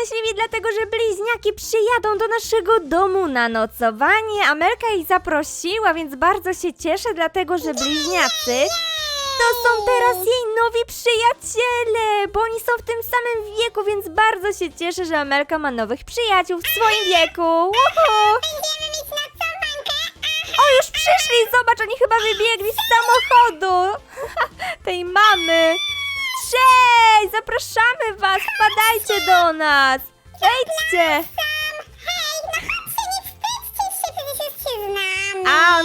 szczęśliwi, dlatego że bliźniaki przyjadą do naszego domu na nocowanie. Amelka ich zaprosiła, więc bardzo się cieszę, dlatego że bliźniacy to są teraz jej nowi przyjaciele, bo oni są w tym samym wieku, więc bardzo się cieszę, że Amelka ma nowych przyjaciół w swoim wieku. Woohoo! Będziemy mieć nocowankę. O, już przyszli! Zobacz, oni chyba wybiegli z samochodu tej mamy. Cześć! Zapraszamy was! Wpadajcie do nas! Wejdźcie! Hej,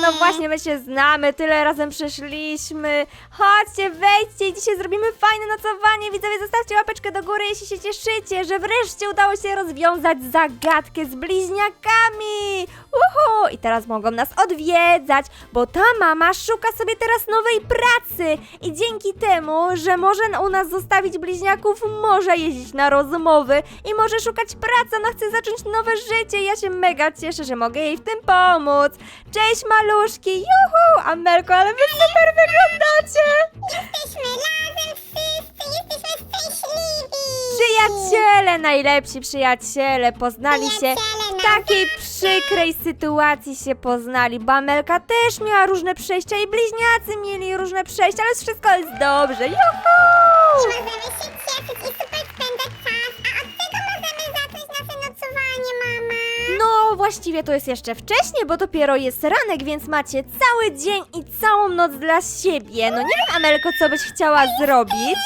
no właśnie, my się znamy, tyle razem przeszliśmy. Chodźcie, wejdźcie i dzisiaj zrobimy fajne nocowanie. Widzowie, zostawcie łapeczkę do góry, jeśli się cieszycie, że wreszcie udało się rozwiązać zagadkę z bliźniakami. Uhu! I teraz mogą nas odwiedzać, bo ta mama szuka sobie teraz nowej pracy. I dzięki temu, że może u nas zostawić bliźniaków, może jeździć na rozmowy i może szukać pracy. Ona chce zacząć nowe życie. Ja się mega cieszę, że mogę jej w tym pomóc. Cześć maluszki, juhu! Amelko, ale wy super wyglądacie! Jesteśmy razem wszyscy, jesteśmy szczęśliwi. Przyjaciele, najlepsi przyjaciele, poznali się w takiej przykrej sytuacji się poznali, bo Amelka też miała różne przejścia i bliźniacy mieli różne przejścia, ale wszystko jest dobrze, juhu! możemy właściwie to jest jeszcze wcześnie, bo dopiero jest ranek, więc macie cały dzień i całą noc dla siebie. No nie wiem, Amelko, co byś chciała zrobić?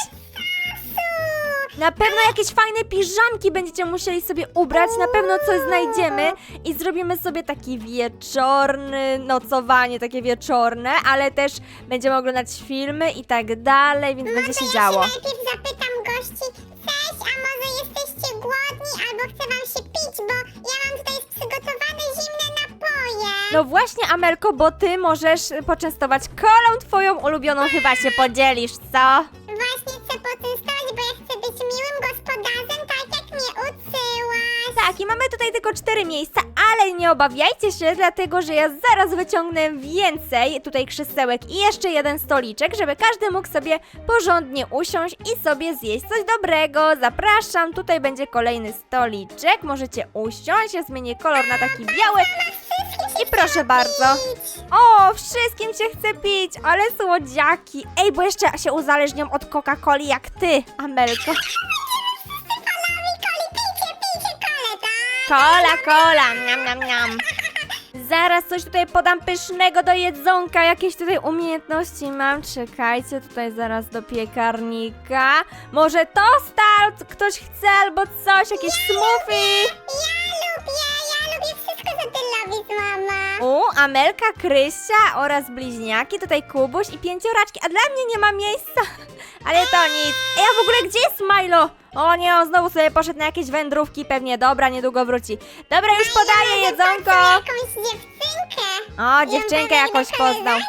Na pewno jakieś fajne piżamki będziecie musieli sobie ubrać, na pewno coś znajdziemy i zrobimy sobie taki wieczorny nocowanie, takie wieczorne, ale też będziemy oglądać filmy i tak dalej, więc będzie się Może działo. ja się najpierw zapytam gości, cześć, a może jesteście głodni albo chce wam się pić, bo ja mam tutaj przygotowane zimne napoje. No właśnie, Amelko, bo ty możesz poczęstować kolą twoją ulubioną, chyba się podzielisz, co? Właśnie chcę poczęstować, bo ja chcę być miłym gospodarzem, tak jak mnie uczyłaś. Tak, i mamy tutaj tylko cztery miejsca, ale nie obawiajcie się, dlatego że ja zaraz wyciągnę więcej tutaj krzesełek i jeszcze jeden stoliczek, żeby każdy mógł sobie porządnie usiąść i sobie zjeść coś dobrego. Zapraszam, tutaj będzie kolejny stoliczek, możecie usiąść, ja zmienię kolor na taki biały i proszę bardzo. O, wszystkim się chce pić, ale słodziaki. Ej, bo jeszcze się uzależnią od Coca-Coli jak ty, Amelko. Kola, kola, miam, miam, miam. Zaraz coś tutaj podam pysznego do jedzonka, jakieś tutaj umiejętności mam. Czekajcie, tutaj zaraz do piekarnika. Może tosta ktoś chce albo coś, jakieś smoothie. Ja lubię, co ty lubisz, mama. U, Amelka, Krysia oraz bliźniaki, tutaj Kubuś i pięcioraczki, a dla mnie nie ma miejsca. Ale to nic. Ej, a w ogóle gdzie jest Milo? O nie, on znowu sobie poszedł na jakieś wędrówki, pewnie. Dobra, niedługo wróci. Dobra, już podaję jedzonko. jakąś dziewczynkę. O, dziewczynkę do poznał. koleżanki.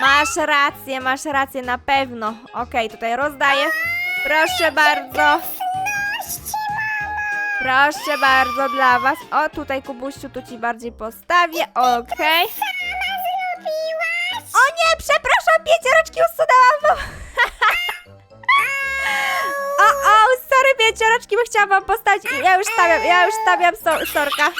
Masz rację, masz rację, na pewno. Okej, tutaj rozdaję. Proszę bardzo. Proszę bardzo dla was. O, tutaj Kubuściu, tu ci bardziej postawię. Okej. Sama zrobiłaś. O nie, przepraszam, pięcioreczki usunęłam wam. O, o, sorry, pięcioreczki, bo chciałam wam postawić. Ja już stawiam, ja już stawiam so, sorka.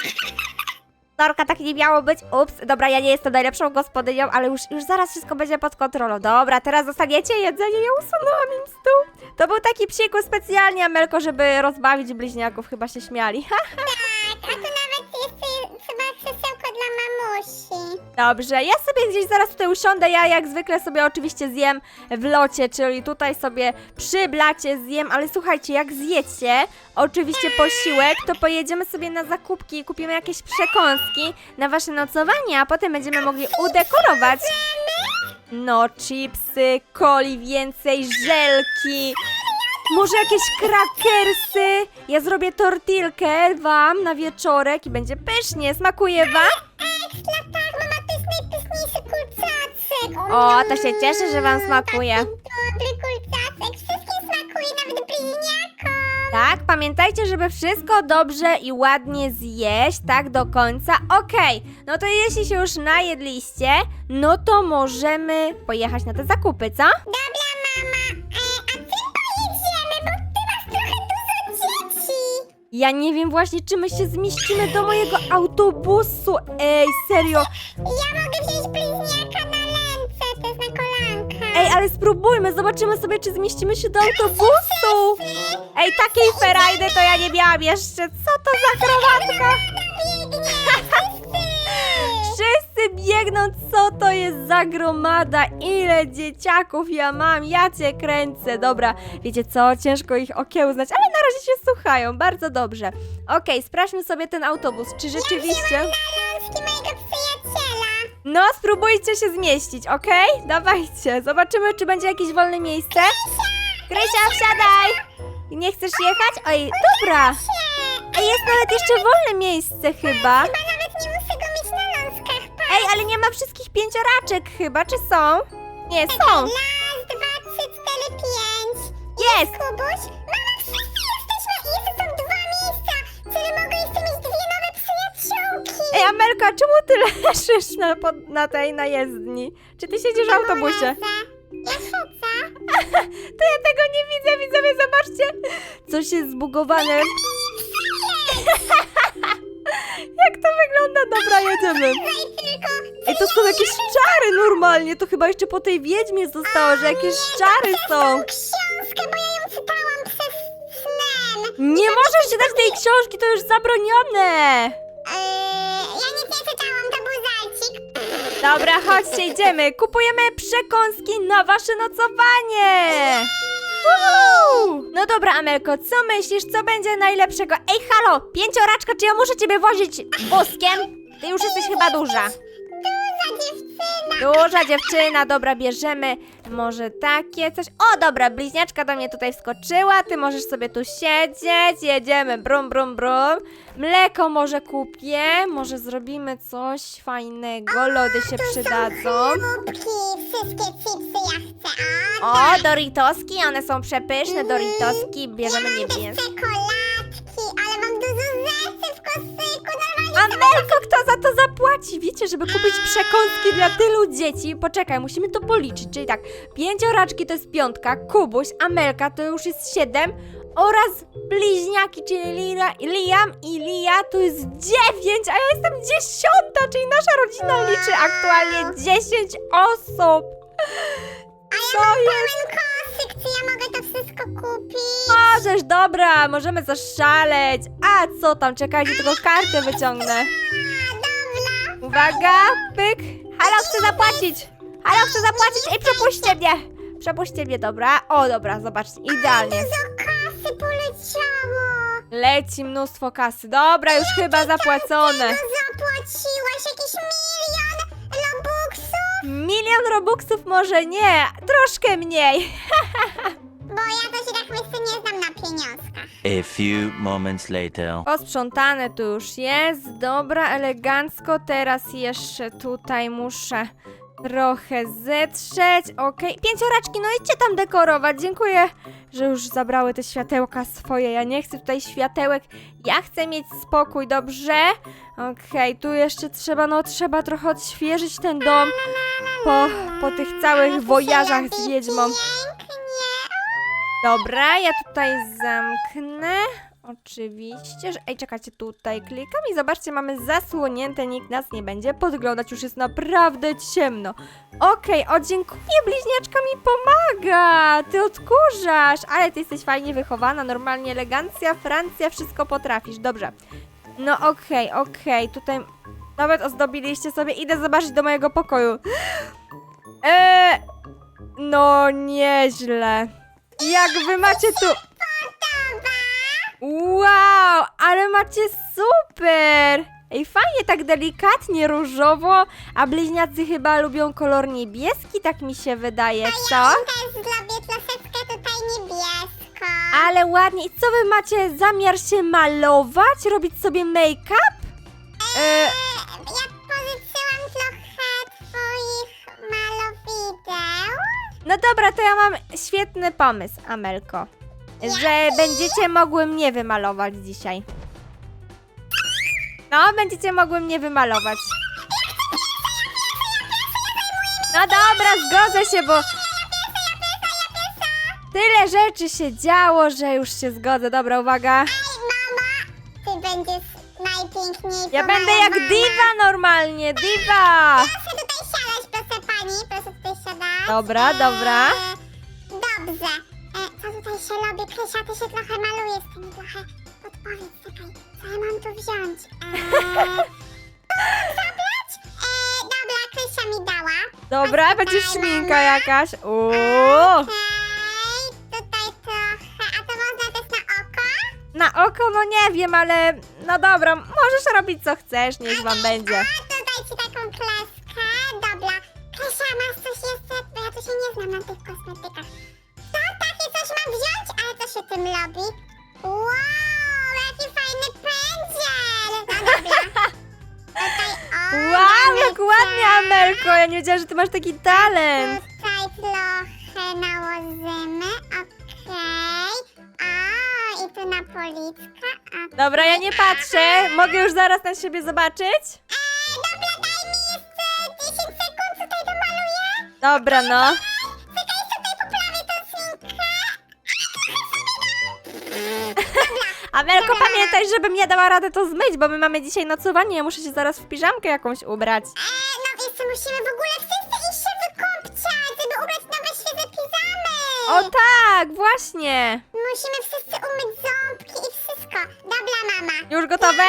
Sorka, tak nie miało być. Ups, dobra, ja nie jestem najlepszą gospodynią, ale już, już zaraz wszystko będzie pod kontrolą. Dobra, teraz dostaniecie jedzenie, ja usunęłam im stół. To był taki psiku specjalnie, Amelko, żeby rozbawić bliźniaków, chyba się śmiali. Tak, a tu nawet jeszcze chyba. Dobrze, ja sobie gdzieś zaraz tutaj usiądę. Ja jak zwykle sobie oczywiście zjem w locie, czyli tutaj sobie przy blacie zjem, ale słuchajcie, jak zjecie oczywiście posiłek, to pojedziemy sobie na zakupki i kupimy jakieś przekąski na wasze nocowanie, a potem będziemy mogli udekorować. No, chipsy, coli więcej, żelki. Może jakieś krakersy? Ja zrobię tortilkę wam na wieczorek i będzie pysznie. Smakuje wam? Najpyszniejszy kurczaczek. O, to się cieszę, że wam smakuje. Taki dobry kurczaczek, wszystkim smakuje, nawet bliźniakom. Tak, pamiętajcie, żeby wszystko dobrze i ładnie zjeść, tak do końca. Okej, no to jeśli się już najedliście, no to możemy pojechać na te zakupy, co? Dobra, Ja nie wiem właśnie, czy my się zmieścimy do mojego autobusu. Ej, serio. Ja mogę wziąć bliźniaka na ręce, to jest na kolanka. Ej, ale spróbujmy, zobaczymy sobie, czy zmieścimy się do autobusu. Ej, takiej ferajdy to ja nie miałam jeszcze. Co to za akrobatka? Biegnie, Wszyscy biegną, co to jest za gromada? Ile dzieciaków ja mam? Ja cię kręcę. Dobra, wiecie co? Ciężko ich okiełznać, ale na razie się słuchają. Bardzo dobrze. Okej, sprawdźmy sobie ten autobus. Czy rzeczywiście... Alonski mojego przyjaciela. No, spróbujcie się zmieścić, okej? Dawajcie. Zobaczymy, czy będzie jakieś wolne miejsce. Krysia, wsiadaj! Nie chcesz jechać? Oj, dobra. Ej, jest nawet jeszcze wolne miejsce chyba. Chyba Ej, ale nie ma wszystkich pięcioraczek chyba, czy są? Nie, są. Raz, dwa, trzy, cztery, pięć. Jest! Kubuś? Mama, wszyscy jesteśmy i jeszcze są dwa miejsca. Czyli mogę jeszcze mieć dwie nowe przyjaciółki. Ej, Amelka, czemu ty leżysz na, pod, na tej najezdni? Czy ty siedzisz w autobusie? Ja siedzę. To ja tego nie widzę, widzowie, zobaczcie. Coś jest zbugowane. Jak to wygląda? Dobra, jedziemy. Ej, to są jakieś czary normalnie. To chyba jeszcze po tej wiedźmie zostało, że jakieś czary są. książkę, bo ja ją czytałam snem. Nie możesz czytać tej książki, to już zabronione. Eee, ja nic nie czytałam, to był. Dobra, chodźcie, idziemy. Kupujemy przekąski na wasze nocowanie. No dobra, Amelko, co myślisz, co będzie najlepszego? Ej, halo, pięcioraczka, czy ja muszę ciebie wozić wózkiem? Ty już jesteś chyba duża. Duża dziewczyna. Duża dziewczyna, dobra, bierzemy może takie coś. O, dobra, bliźniaczka do mnie tutaj wskoczyła, ty możesz sobie tu siedzieć, jedziemy, brum, brum, brum. Mleko może kupię, może zrobimy coś fajnego, lody się przydadzą. Chrupki, wszystkie chipsy ja chcę. O, O, Doritoski, one są przepyszne, Doritoski, bierzemy ja mam też niebieskie. czekoladki, ale mam dużo. Amelko, kto za to zapłaci? Wiecie, żeby kupić przekąski dla tylu dzieci, poczekaj, musimy to policzyć, czyli tak, pięcioraczki to jest piątka, Kubuś, Amelka to już jest siedem oraz bliźniaki, czyli Lira, Liam i Lia to jest dziewięć, a ja jestem dziesiąta, czyli nasza rodzina liczy aktualnie dziesięć osób. Co jest? Czy ja mogę to wszystko kupić? Możesz, dobra, możemy zaszaleć. A co tam, czekajcie, tylko kartę wyciągnę. A, dobra. Uwaga, pyk. Halo, chcę zapłacić. Halo, chcę zapłacić. Ej, przepuśćcie mnie. Przepuśćcie mnie, dobra. O, dobra, zobaczcie, idealnie. Dużo kasy poleciało. Leci mnóstwo kasy. Dobra, już chyba zapłacone. Zapłaciłaś jakiś milion? Milion robuxów może nie, troszkę mniej. Bo ja to się tak myślę nie znam na pieniążkach. A few moments later. Posprzątane tu już jest. Dobra, elegancko. Teraz jeszcze tutaj muszę trochę zetrzeć. Okej. Pięcioraczki, no idźcie tam dekorować. Dziękuję, że już zabrały te światełka swoje. Ja nie chcę tutaj światełek. Ja chcę mieć spokój, dobrze? Okej, tu jeszcze trzeba, no trzeba trochę odświeżyć ten dom po, po tych całych wojażach z wiedźmą. Dobra, ja tutaj zamknę. Oczywiście, że... Ej, czekajcie, tutaj klikam i zobaczcie, mamy zasłonięte, nikt nas nie będzie podglądać, już jest naprawdę ciemno. Okej, o dziękuję, bliźniaczka mi pomaga, ty odkurzasz, ale ty jesteś fajnie wychowana, normalnie elegancja, Francja, wszystko potrafisz, dobrze. No okej, okej, tutaj nawet ozdobiliście sobie, idę zobaczyć do mojego pokoju. Eee, no nieźle. Jak wy macie tu... Wow, ale macie super! Ej, fajnie, tak delikatnie różowo, a bliźniacy chyba lubią kolor niebieski, tak mi się wydaje, co? Też zrobię troszeczkę tutaj niebiesko. Ale ładnie. I co wy macie zamiar się malować? Robić sobie make-up? E, E, Ja pożyczyłam trochę twoich malowideł. no dobra, to ja mam świetny pomysł, Amelko. Że będziecie mogły mnie wymalować dzisiaj. No, będziecie mogły mnie wymalować. No dobra, zgodzę się, bo tyle rzeczy się działo, że już się zgodzę. Dobra, uwaga. Ej, mama, będziesz najpiękniejszą. Ja będę jak diwa normalnie, diwa! Proszę tutaj siadać, proszę pani, proszę tutaj siadać. Dobra, dobra. E, dobrze. Się robi? Krysia, ty się trochę malujesz, ty mi trochę podpowiedz, czekaj, co ja mam tu wziąć? Eee, zabrać? E, dobra, Krysia mi dała. Dobra, Chodź będzie tutaj, szminka mama. jakaś. Uuu. Okej, tutaj trochę, a to można też na oko? Na oko, no nie wiem, ale no dobra, możesz robić co chcesz, niech wam będzie. A, tutaj ci taką kreskę, tym robi? Wow, jaki fajny pędzel! No dobra. Tutaj, o, Wow, jak ładnie, tak. Amelko, ja nie wiedziałam, że ty masz taki talent. Tutaj trochę nałożymy, okej. A, i tu na policzkę, okej. Dobra, ja nie patrzę, mogę już zaraz na siebie zobaczyć? Eee, dobra, daj mi jeszcze 10 sekund, tutaj domaluję. Dobra, no. Amelko, pamiętaj, żebym nie dała radę to zmyć, bo my mamy dzisiaj nocowanie, ja muszę się zaraz w piżamkę jakąś ubrać. Eee, no jeszcze musimy w ogóle wszyscy iść się wykąpciać, żeby ubrać nowe świeże pizamy. O tak, właśnie. Musimy wszyscy umyć ząbki i wszystko. Dobra, mama. Już gotowe?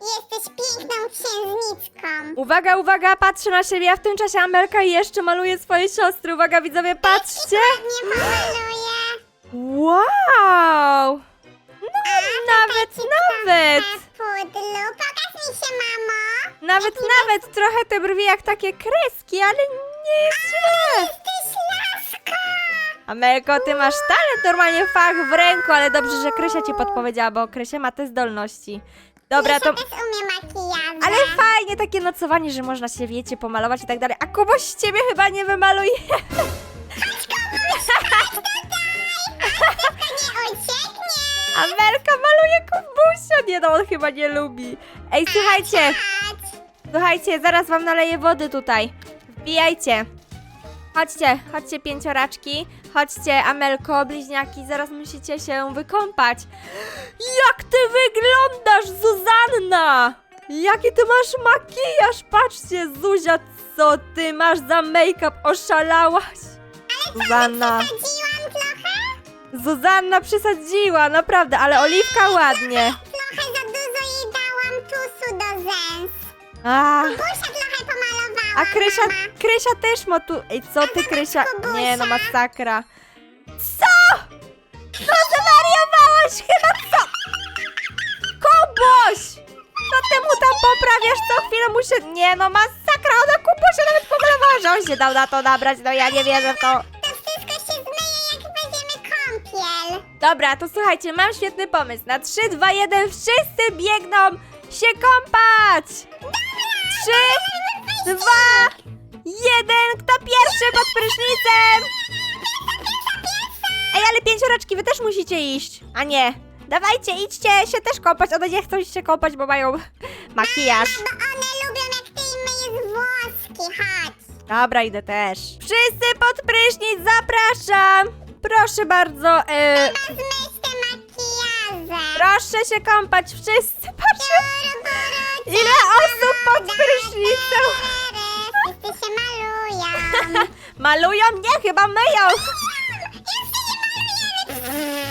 Nie, jesteś piękną księżniczką. Uwaga, uwaga, patrzę na siebie, a w tym czasie Amelka jeszcze maluje swoje siostry. Uwaga, widzowie, patrzcie. Nie pomaluję. Wow! Nawet, nawet. Pudlu, pokaż mi się, mamo. Nawet, nawet trochę te brwi jak takie kreski, ale nie jest źle. Jesteś laska. Amelko, ty masz talent, normalnie fach w ręku, ale dobrze, że Krysia ci podpowiedziała, bo Krysia ma te zdolności. Dobra, to... Też umie makijaż. Ale fajnie takie nocowanie, że można się, wiecie, pomalować i tak dalej. A kogoś z ciebie chyba nie wymaluje. nie ucieknie. Amelka maluje kubusia. Nie no, on chyba nie lubi. Ej, słuchajcie, słuchajcie, zaraz wam naleję wody tutaj. Wbijajcie. Chodźcie, chodźcie pięcioraczki. Chodźcie, Amelko, bliźniaki, zaraz musicie się wykąpać. Jak ty wyglądasz, Zuzanna! Jaki ty masz makijaż? Patrzcie, Zuzia, co ty masz za make-up? Oszalałaś? Zuzanna. Sadziłam trochę? Zuzanna przesadziła, naprawdę, ale oliwka ładnie. Trochę za dużo jej dałam tusu do zęs. A, Busia trochę pomalowałam, a Krysia, mama. Krysia też ma tu... Ej, co ty, Krysia? Kubusia. Nie no, masakra. Co? No zwariowałaś chyba, co? Kubuś! Co ty mu tam poprawiasz? Co chwilę muszę... Nie no, masakra, ona Kubusia nawet pomalowała, że on się dał na to nabrać, no ja nie wierzę w to. Dobra, to słuchajcie, mam świetny pomysł. Na 3, 2, 1 wszyscy biegną się kąpać! 3, 2, 1, kto pierwszy pod prysznicem? Ej, ale pięcioraczki, wy też musicie iść. A nie. Dawajcie, idźcie się też kąpać. One nie chcą się kąpać, bo mają makijaż. Bo one lubią, jak ty im myjesz włoski, chodź. Dobra, idę też. Wszyscy pod prysznic, zapraszam! Proszę bardzo, e, Zmyć te makijaże. proszę się kąpać, wszyscy, buru, Ile osób pod prysznicem? Wszyscy się malują. Malują mnie, chyba myją!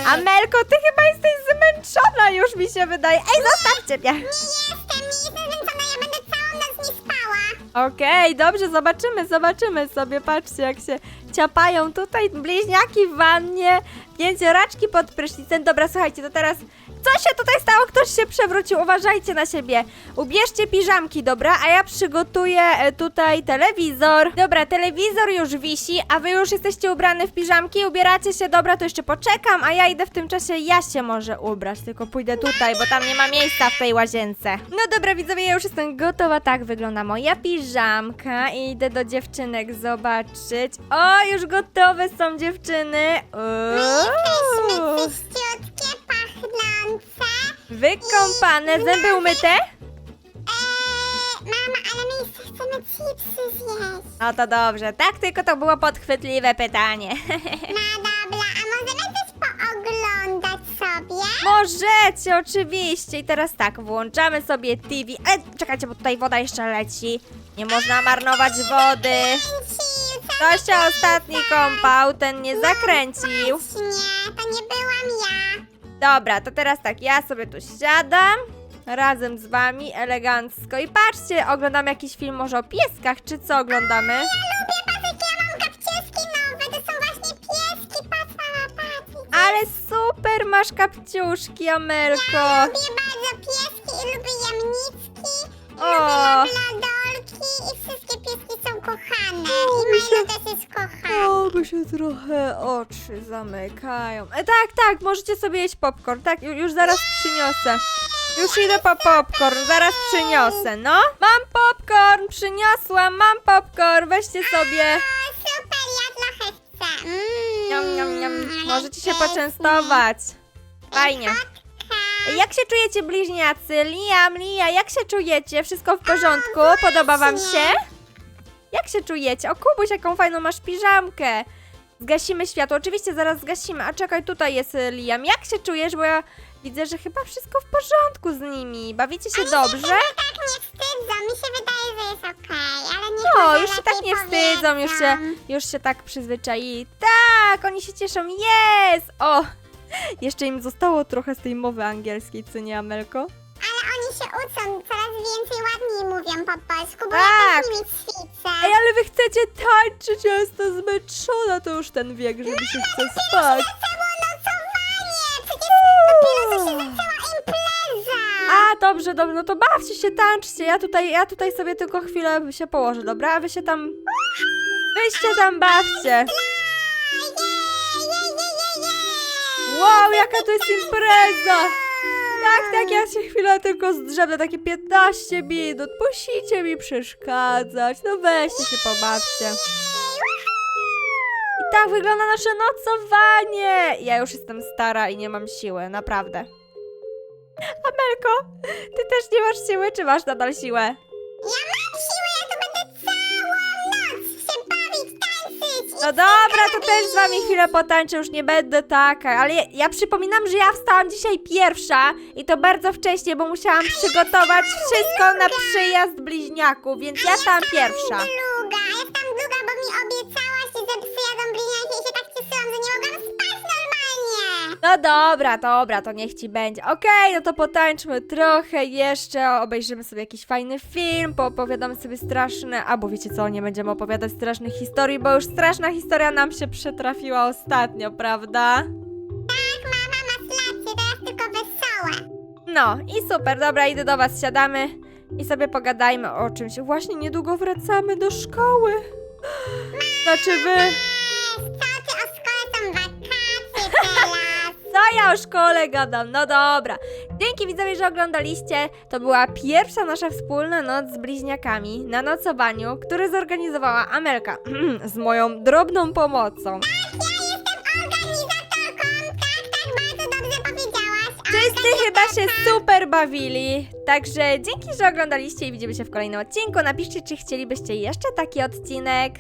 Amelko, ty chyba jesteś zmęczona, już mi się wydaje. Ej, zostawcie mnie! Nie jestem, nie jestem zmęczona, ja będę całą noc nie spała. Okej, dobrze, zobaczymy, zobaczymy sobie. Patrzcie, jak się ciapają tutaj bliźniaki w wannie, pięcioraczki pod prysznicem. Dobra, słuchajcie, to teraz... Co się tutaj stało? Ktoś się przewrócił, uważajcie na siebie. Ubierzcie piżamki, dobra? A ja przygotuję e, tutaj telewizor. Dobra, telewizor już wisi, a wy już jesteście ubrane w piżamki, ubieracie się, dobra, to jeszcze poczekam, a ja idę w tym czasie, ja się może ubrać, tylko pójdę tutaj, bo tam nie ma miejsca w tej łazience. No dobra, widzowie, ja już jestem gotowa, tak wygląda moja piżamka i idę do dziewczynek zobaczyć. O, już gotowe są dziewczyny. Jesteśmy Uuu. czyściutkie, pachnące. Wykąpane, zęby umyte? Eee, mama, ale my jeszcze chcemy chipsy zjeść. No to dobrze, tak tylko to było podchwytliwe pytanie. No dobra, a możemy też pooglądać sobie? Możecie, oczywiście. I teraz tak, włączamy sobie TV. Ale czekajcie, bo tutaj woda jeszcze leci. Nie można marnować wody. Kręcił, co To się ostatni kąpał, ten nie zakręcił. Właśnie, to nie byłam ja. Dobra, to teraz tak, ja sobie tu siadam. Razem z wami, elegancko. I patrzcie, oglądamy jakiś film może o pieskach, czy co oglądamy? Lubię, patrz jakie ja mam kapcioski nowe, to są właśnie pieski, patrz mama, patrz. Ale super, masz kapciuszki, Amelko. Lubię bardzo pieski i lubię jamniczki, i lubię wszystkie kochane. I Milo też jest kochany. O, się trochę oczy zamykają. E, tak, tak, możecie sobie jeść popcorn. Tak, ju- już zaraz przyniosę. Już idę po popcorn, zaraz przyniosę, no. Mam popcorn, przyniosłam, mam popcorn, weźcie sobie. O, super, ja trochę chcę. Mm, Niam, niam, niam. ale Możecie się poczęstować. Fajnie. Kotka. Jak się czujecie bliźniacy? Liam, Lia, jak się czujecie? Wszystko w porządku? Podoba wam się? Jak się czujecie? O Kubuś, jaką fajną masz piżamkę. Zgasimy światło. Oczywiście zaraz zgasimy. A czekaj, tutaj jest y, Liam. Jak się czujesz? Bo ja widzę, że chyba wszystko w porządku z nimi. Bawicie się dobrze? tak nie wstydzą, mi się wydaje, że jest okej, ale nie No, już się tak nie wstydzą, już się, już się tak przyzwyczaili. Tak, oni się cieszą. Jest! O! Jeszcze im zostało trochę z tej mowy angielskiej, co nie, Amelko? Oni się uczą, coraz więcej ładniej mówią po polsku, bo Tak. ja też z nimi ćwiczę. Ej, ale wy chcecie tańczyć, ja jestem zmęczona, to już ten wiek, żeby się chce spać. Zaczęło nocowanie! Przecież dopiero co się zaczęła impreza! A, dobrze, dobrze, no to bawcie się, tańczcie, ja tutaj, ja tutaj sobie tylko chwilę się położę, dobra? A wy się tam, wyście tam bawcie. Jej, jej, jej, jej, jej! Wow, jaka to jest impreza! Tak, tak, ja się chwilę tylko zdrzemnę, takie 15 minut, musicie mi przeszkadzać, no weźcie się pobawcie. I tak wygląda nasze nocowanie! Ja już jestem stara i nie mam siły, naprawdę. Amelko, ty też nie masz siły, czy masz nadal siłę? No dobra, to też z wami chwilę potańczę, już nie będę taka, ale ja, ja przypominam, że ja wstałam dzisiaj pierwsza i to bardzo wcześnie, bo musiałam przygotować wszystko na przyjazd bliźniaków, więc ja stałam pierwsza. Druga, jestem druga, bo mi obiecałaś, że przyjadą bliźniaki i się tak cieszyłam, że nie mogłam spać! No dobra, dobra, to niech ci będzie. Okej, no to potańczmy trochę jeszcze, obejrzymy sobie jakiś fajny film, poopowiadamy sobie straszne, albo wiecie co, nie będziemy opowiadać strasznych historii, bo już straszna historia nam się przytrafiła ostatnio, prawda? Tak, mama, masz rację, teraz tylko wesołe. No i super, dobra, idę do was, siadamy i sobie pogadajmy o czymś. Właśnie niedługo wracamy do szkoły. Znaczy wy... ja o szkole gadam? No dobra. Dzięki widzowie, że oglądaliście. To była pierwsza nasza wspólna noc z bliźniakami na nocowaniu, który zorganizowała Amelka z moją drobną pomocą. Ja jestem organizatorką, tak, tak, bardzo dobrze powiedziałaś. Wszyscy chyba się super bawili. Także dzięki, że oglądaliście i widzimy się w kolejnym odcinku. Napiszcie, czy chcielibyście jeszcze taki odcinek.